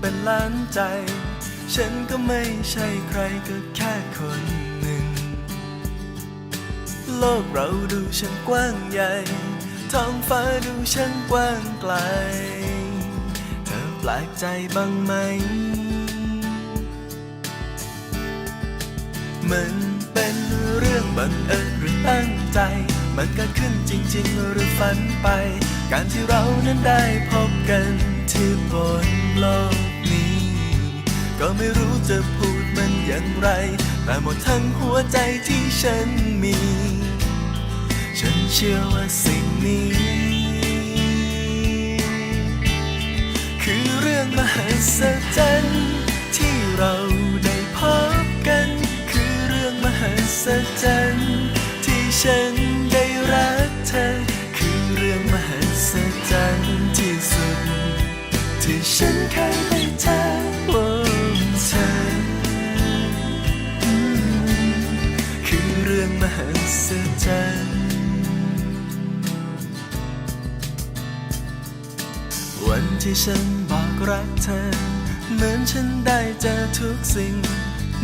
เป็นล้านใจ ฉันก็ไม่ใช่ใครก็แค่คนหนึ่ง โลกเราดูช่างกว้างใหญ่ ท้องฟ้าดูช่างกว้างไกล เธอแปลกใจบ้างไหม มันเป็นเรื่องบังเอิญหรือตั้งใจ มันเกิดขึ้นจริง ๆ หรือฝันไป การที่เรานั้นได้พบกันที่บนโลก ก็ไม่รู้จะพูดมันอย่างไร แต่หมดทั้งหัวใจที่ฉันมี ฉันเชื่อว่าสิ่งนี้ คือเรื่องมหัศจรรย์ที่เราได้พบกัน คือเรื่องมหัศจรรย์ที่ฉันได้รักเธอ คือเรื่องมหัศจรรย์ที่สุด ที่ฉันเคย ศจรรย์วันที่ฉันบอกรักเธอ เหมือนฉันได้เจอทุกสิ่ง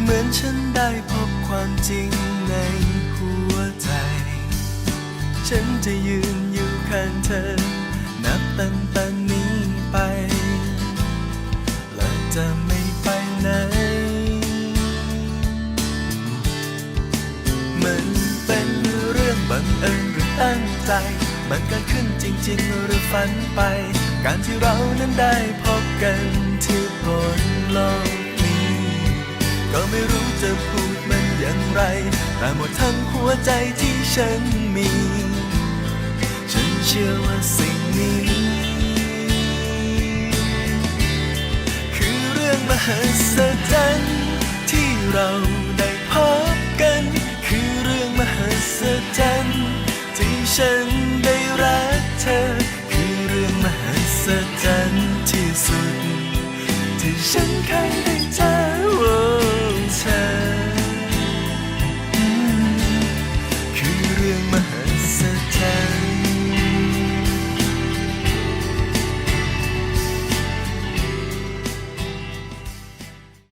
เหมือนฉันได้พบความจริงในหัวใจ ฉันจะยืนอยู่ข้างเธอ นับตั้งแต่นี้ไป และจะ เอิญหรือตั้งใจ มันเกิดขึ้นจริง ๆ หรือฝันไป การที่เรานั้นได้พบกันที่บนโลกนี้ ก็ไม่รู้จะพูดมันอย่างไร แต่หมดทั้งหัวใจที่ฉันมี ฉันเชื่อว่าสิ่งนี้ คือเรื่องมหัศ ฉันได้รักเธอ คือเรื่องมหัศจรรย์ที่สุด ที่ฉันเคยได้เจอ